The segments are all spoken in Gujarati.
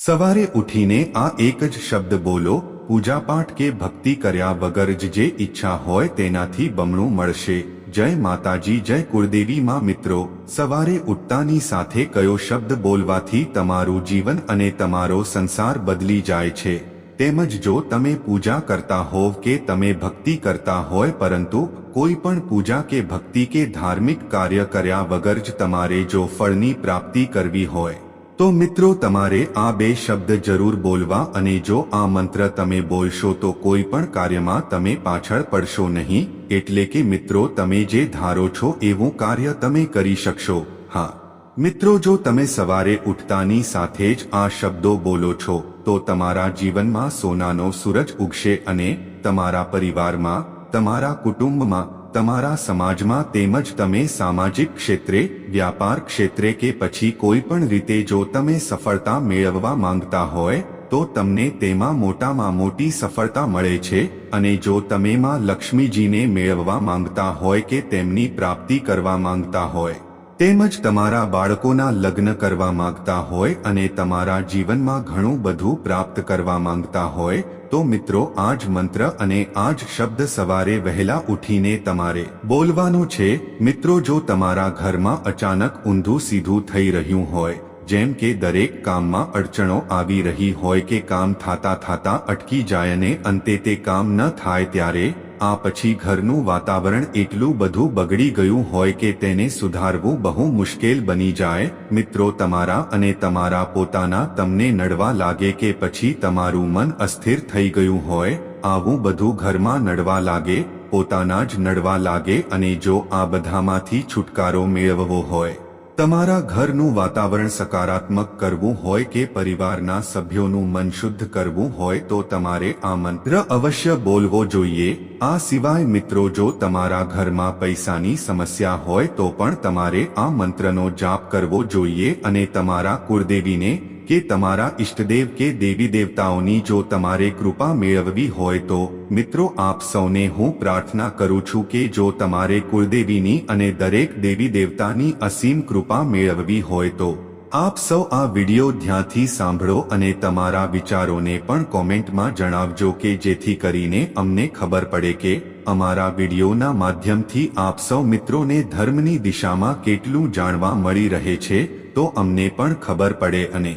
સવારે ઉઠીને આ એક જ શબ્દ બોલો, પૂજાપાઠ કે ભક્તિ કર્યા વગર જ જે ઈચ્છા હોય તેનાથી બમણું મળશે. જય માતાજી, જય કુળદેવી માં મિત્રો, સવારે ઉઠતાની સાથે કયો શબ્દ બોલવાથી તમારું જીવન અને તમારો સંસાર બદલી જાય છે. તેમજ જો તમે પૂજા કરતા હોવ કે તમે ભક્તિ કરતા હોય પરંતુ કોઈ પણ પૂજા કે ભક્તિ કે ધાર્મિક કાર્ય કર્યા વગર જ તમારે જો ફળની પ્રાપ્તિ કરવી હોય. તો મિત્રો તમારે આ બે શબ્દ જરૂર બોલવા અને જો આ મંત્ર તમે બોલશો તો કોઈ પણ કાર્યમાં તમે પાછળ પડશો નહીં, એટલે કે મિત્રો તમે જે ધારો છો એવું કાર્ય તમે કરી શકશો. હા. મિત્રો જો તમે સવારે ઉઠતાની સાથે જ આ શબ્દો બોલો છો, તો તમારા જીવનમાં સોનાનો સૂરજ ઉગશે અને તમારા પરિવારમાં, તમારા કુટુંબમાં તમારા સમાજમાં તેમજ તમે સામાજિક ક્ષેત્રે, વ્યાપાર ક્ષેત્રે કે પછી કોઈ પણ રીતે જો તમે સફળતા મેળવવા માંગતા હોય, તો તમને તેમાં મોટામાં મોટી સફળતા મળે છે અને જો તમે માં લક્ષ્મીજીને મેળવવા માંગતા હોય કે તેમની પ્રાપ્તિ કરવા માંગતા હોય. તેમજ તમારા બાળકોના લગ્ન કરવા માંગતા હોય અને તમારા જીવનમાં ઘણું બધું પ્રાપ્ત કરવા માંગતા હોય, તો મિત્રો આ જ મંત્ર અને આ જ શબ્દ સવારે વહેલા ઉઠીને તમારે બોલવાનો છે, મિત્રો, જો તમારા ઘરમાં અચાનક ઊંધું સીધું થઈ રહ્યું હોય, જેમ કે દરેક કામમાં અડચણો આવી રહી હોય કે કામ થાતા થાતા અટકી જાય અને અંતે તે કામ ન થાય ત્યારે આ પછી ઘરનું વાતાવરણ એટલું બધું બગડી ગયું હોય કે તેને સુધારવું બહુ મુશ્કેલ બની જાય. મિત્રો તમારા અને તમારા પોતાના તમને નડવા લાગે કે પછી તમારું મન અસ્થિર થઈ ગયું હોય, આવું બધું ઘરમાં નડવા લાગે, પોતાના જ નડવા લાગે અને જો આ બધામાંથી છુટકારો મેળવવો હોય તમારા ઘરનું વાતાવરણ સકારાત્મક કરવું હોય કે પરિવારના સભ્યોનું મન શુદ્ધ કરવું હોય તો તમારે આ મંત્ર અવશ્ય બોલવો જોઈએ. આ સિવાય મિત્રો, જો તમારા ઘરમાં પૈસાની સમસ્યા હોય તો પણ તમારે આ મંત્રનો જાપ કરવો જોઈએ અને તમારા કુળદેવીને કે તમારા ઇષ્ટદેવ કે દેવી દેવતાઓની જો તમારે કૃપા મેળવવી હોય તો, મિત્રો આપ સૌને હું પ્રાર્થના કરું છું કે જો તમારે કુળદેવીની અને દરેક દેવી દેવતાની અસીમ કૃપા મેળવવી હોય તો, આપ સૌ આ વિડિયો ધ્યાનથી સાંભળો અને તમારા વિચારોને પણ કોમેન્ટમાં જણાવજો કે જેથી કરીને અમને ખબર પડે કે, અમારા વિડિયોના માધ્યમથી આપ સૌ મિત્રોને ધર્મની દિશામાં કેટલું જાણવા મળી રહે છે, તો અમને પણ ખબર પડે અને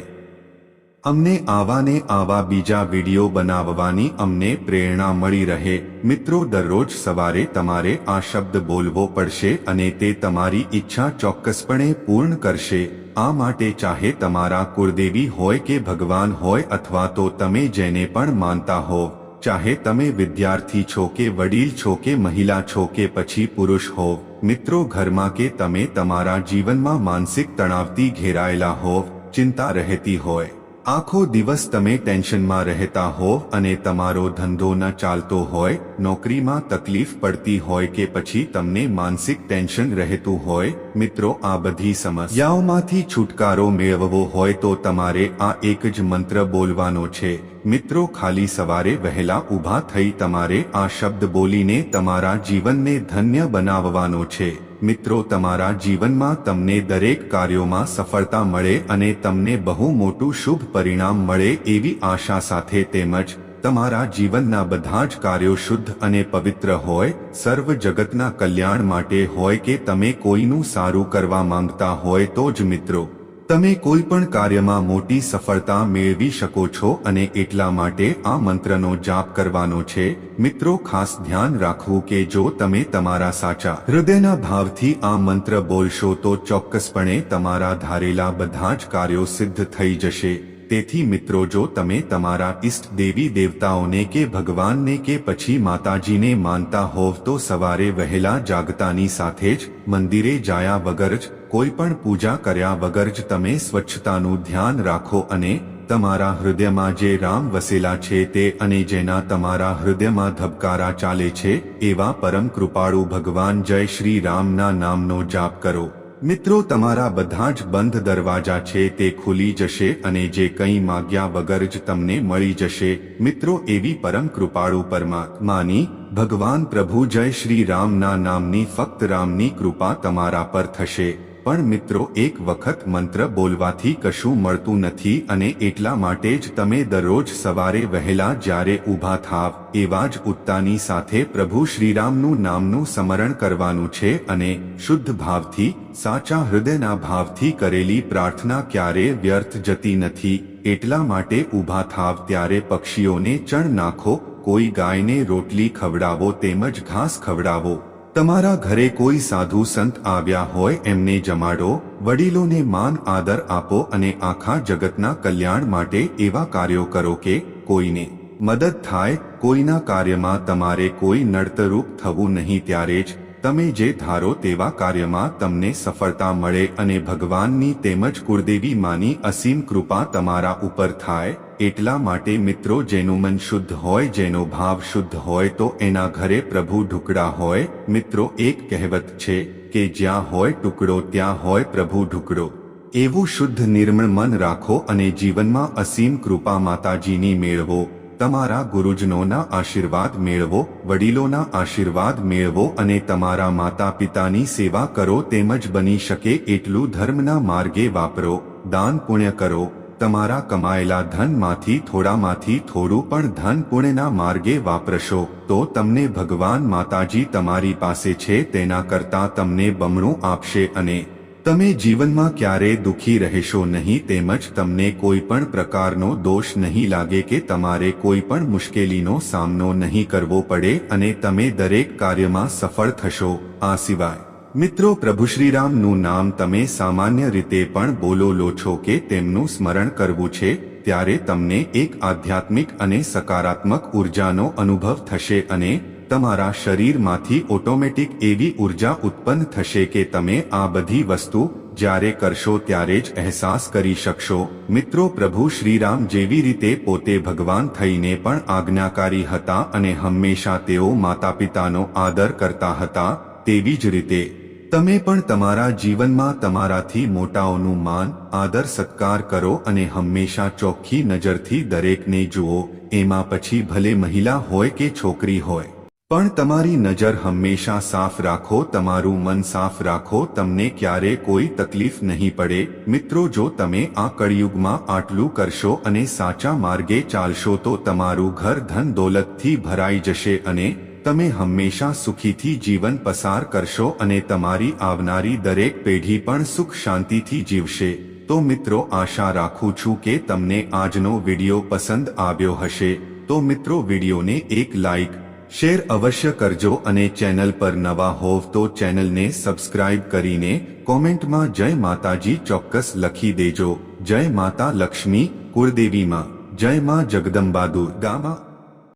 અમને આવાને આવા બીજા વીડિયો બનાવવાની અમને પ્રેરણા મળી રહે. મિત્રો, દરરોજ સવારે તમારે આ શબ્દ બોલવો પડશે અને તે તમારી ઈચ્છા ચોક્કસપણે પૂર્ણ કરશે. આ માટે ચાહે તમારા કુળદેવી હોય કે ભગવાન હોય અથવા તો તમે જેને પણ માનતા હો. ચાહે તમે વિદ્યાર્થી છો કે વડીલ છો કે મહિલા છો કે પછી પુરુષ હો. મિત્રો, ઘરમાં કે તમે તમારા જીવનમાં માનસિક તણાવથી ઘેરાયેલા હોવ ચિંતા રહેતી હોય. આખો દિવસ તમે ટેન્શનમાં રહેતા હો અને તમારો ધંધો ન ચાલતો હોય, નોકરીમાં તકલીફ પડતી હોય કે પછી તમને માનસિક ટેન્શન રહેતું હોય, મિત્રો આ બધી સમસ્યાઓમાંથી છુટકારો મેળવવો હોય તો તમારે આ એક જ મંત્ર બોલવાનો છે. મિત્રો ખાલી સવારે વહેલા ઊભા થઈ તમારે આ શબ્દ બોલીને તમારા જીવનને ધન્ય બનાવવાનો છે. મિત્રો, તમારા જીવનમાં તમને દરેક કાર્યોમાં સફળતા મળે અને તમને બહુ મોટું શુભ પરિણામ મળે એવી આશા સાથે તેમજ તમારા જીવનના બધા જ કાર્યો શુદ્ધ અને પવિત્ર હોય, સર્વ જગતના કલ્યાણ માટે હોય કે તમે કોઈનું સારું કરવા માંગતા હોય તો જ મિત્રો તમે કોઈ પણ કાર્યમાં મોટી સફળતા મેળવી શકો છો અને એટલા માટે આ મંત્રનો જાપ કરવાનો છે. મિત્રો, ખાસ ધ્યાન રાખવું કે જો તમે તમારા સાચા હૃદયના ભાવથી આ મંત્ર બોલશો તો ચોક્કસપણે તમારા ધારેલા બધા જ કાર્યો સિદ્ધ થઈ જશે. તેથી મિત્રો, જો તમે તમારા ઈષ્ટ દેવી દેવતાઓને કે ભગવાનને કે પછી માતાજીને માનતા હોવ તો સવારે વહેલા જાગતાની સાથે જ મંદિરે જાયા વગર જ કોઈ પણ પૂજા કર્યા વગર જ તમે સ્વચ્છતાનું ધ્યાન રાખો અને તમારા હૃદયમાં જે રામ વસેલા છે તે અને જેના તમારા હૃદયમાં ધબકારા ચાલે છે, એવા પરમ કૃપાળુ ભગવાન જય શ્રી રામના નામનો જાપ કરો. મિત્રો, તમારા બધા જ બંધ દરવાજા છે તે ખુલી જશે અને જે કંઈ માગ્યા વગર જ તમને મળી જશે. મિત્રો, એવી પરમ કૃપાળુ પરમાત્માની ભગવાન પ્રભુ જય શ્રી રામના નામની ફક્ત રામની કૃપા તમારા પર થશે. પણ મિત્રો, એક વખત મંત્ર બોલવાથી કશું મળતું નથી અને એટલા માટે જ તમે દરરોજ સવારે વહેલા જ્યારે ઊભા થાવ, એવા જ ઉત્તાની સાથે પ્રભુ શ્રીરામનું નામનું સ્મરણ કરવાનું છે અને શુદ્ધ ભાવથી, સાચા હૃદયના ભાવથી કરેલી પ્રાર્થના ક્યારે વ્યર્થ જતી નથી. એટલા માટે ઊભા થાવ ત્યારે પક્ષીઓને ચણ નાખો, કોઈ ગાયને રોટલી ખવડાવો તેમજ ઘાસ ખવડાવો. તમારા ઘરે કોઈ સાધુ સંત આવ્યા હોય એમને જમાડો, વડીલોને માન આદર આપો અને આખા જગતના કલ્યાણ માટે એવા કાર્યો કરો કે કોઈને મદદ થાય, કોઈના કાર્યમાં તમારે કોઈ નડતરૂપ થવું નહીં ત્યારે જ તમે જે ધારો તેવા કાર્યમાં તમને સફળતા મળે અને ભગવાનની તેમજ કુળદેવી માની અસીમ કૃપા તમારા ઉપર થાય એટલા માટે મિત્રો જેનું મન શુદ્ધ હોય, જેનો ભાવ શુદ્ધ હોય, તો એના ઘરે પ્રભુ ઢુકડા હોય. મિત્રો, એક કહેવત છે કે જ્યાં હોય ટુકડો, ત્યાં હોય પ્રભુ ઢુકડો. એવું શુદ્ધ નિર્મળ મન રાખો અને જીવનમાં અસીમ કૃપા માતાજીની મેળવો. તમારા ગુરુજનોના આશીર્વાદ મેળવો, વડીલોના આશીર્વાદ મેળવો અને તમારા માતા પિતાની સેવા કરો, તેમજ બની શકે એટલું ધર્મના માર્ગે વાપરો. દાન પુણ્ય કરો. તમારા કમાયેલા ધનમાંથી થોડામાંથી થોડું પણ ધન પુણ્યના માર્ગે વાપરશો, તો તમને ભગવાન માતાજી તમારી પાસે છે, તેના કરતાં તમને બમણું આપશે અને તમે જીવનમાં ક્યારેય દુખી રહેશો નહીં, તેમજ તમને કોઈ પણ પ્રકારનો દોષ નહીં લાગે કે તમારે કોઈ પણ મુશ્કેલીનો સામનો નહીં કરવો પડે અને તમે દરેક કાર્યમાં સફળ થશો, આ સિવાય. મિત્રો, પ્રભુ શ્રીરામનું નામ તમે સામાન્ય રીતે પણ બોલો લો છો કે તેમનું સ્મરણ કરવું છે, ત્યારે તમને એક આધ્યાત્મિક અને સકારાત્મક ઉર્જાનો અનુભવ થશે અને તમારા શરીરમાંથી ઓટોમેટિક એવી ઊર્જા ઉત્પન્ન થશે કે તમે આ બધી વસ્તુ જ્યારે કરશો ત્યારે જ અહેસાસ કરી શકશો. મિત્રો, પ્રભુ શ્રીરામ જેવી રીતે પોતે ભગવાન થઈને પણ આજ્ઞાકારી હતા અને હંમેશા તેઓ માતા પિતાનો આદર કરતા હતા, તેવી જ રીતે તમે પણ તમારા જીવનમાં તમારાથી મોટાઓનું માન, આદર, સત્કાર કરો અને હંમેશા ચોખ્ખી નજરથી દરેકને જુઓ, એમાં પછી ભલે મહિલા હોય કે છોકરી હોય. પણ તમારી નજર હંમેશા સાફ રાખો, તમારું મન સાફ રાખો, તમને ક્યારે કોઈ તકલીફ નહીં પડે. મિત્રો, જો તમે આ કળિયુગમાં આટલું કરશો અને સાચા માર્ગે ચાલશો તો તમારું ઘર ધન દોલતથી ભરાઈ જશે અને તમે હંમેશા સુખીથી જીવન પસાર કરશો અને તમારી આવનારી દરેક પેઢી પણ સુખ શાંતિથી જીવશે. તો મિત્રો, આશા રાખું છું કે તમને આજનો વિડિયો પસંદ આવ્યો હશે. તો મિત્રો, વિડિયોને એક લાઇક શેર અવશ્ય કરજો અને ચેનલ પર નવા હોવ તો ચેનલને સબસ્ક્રાઇબ કરીને કોમેન્ટમાં જય માતાજી ચોક્કસ લખી દેજો. જય માતા લક્ષ્મી, કુળદેવીમાં. જય માં જગદંબા દુર્ગામાં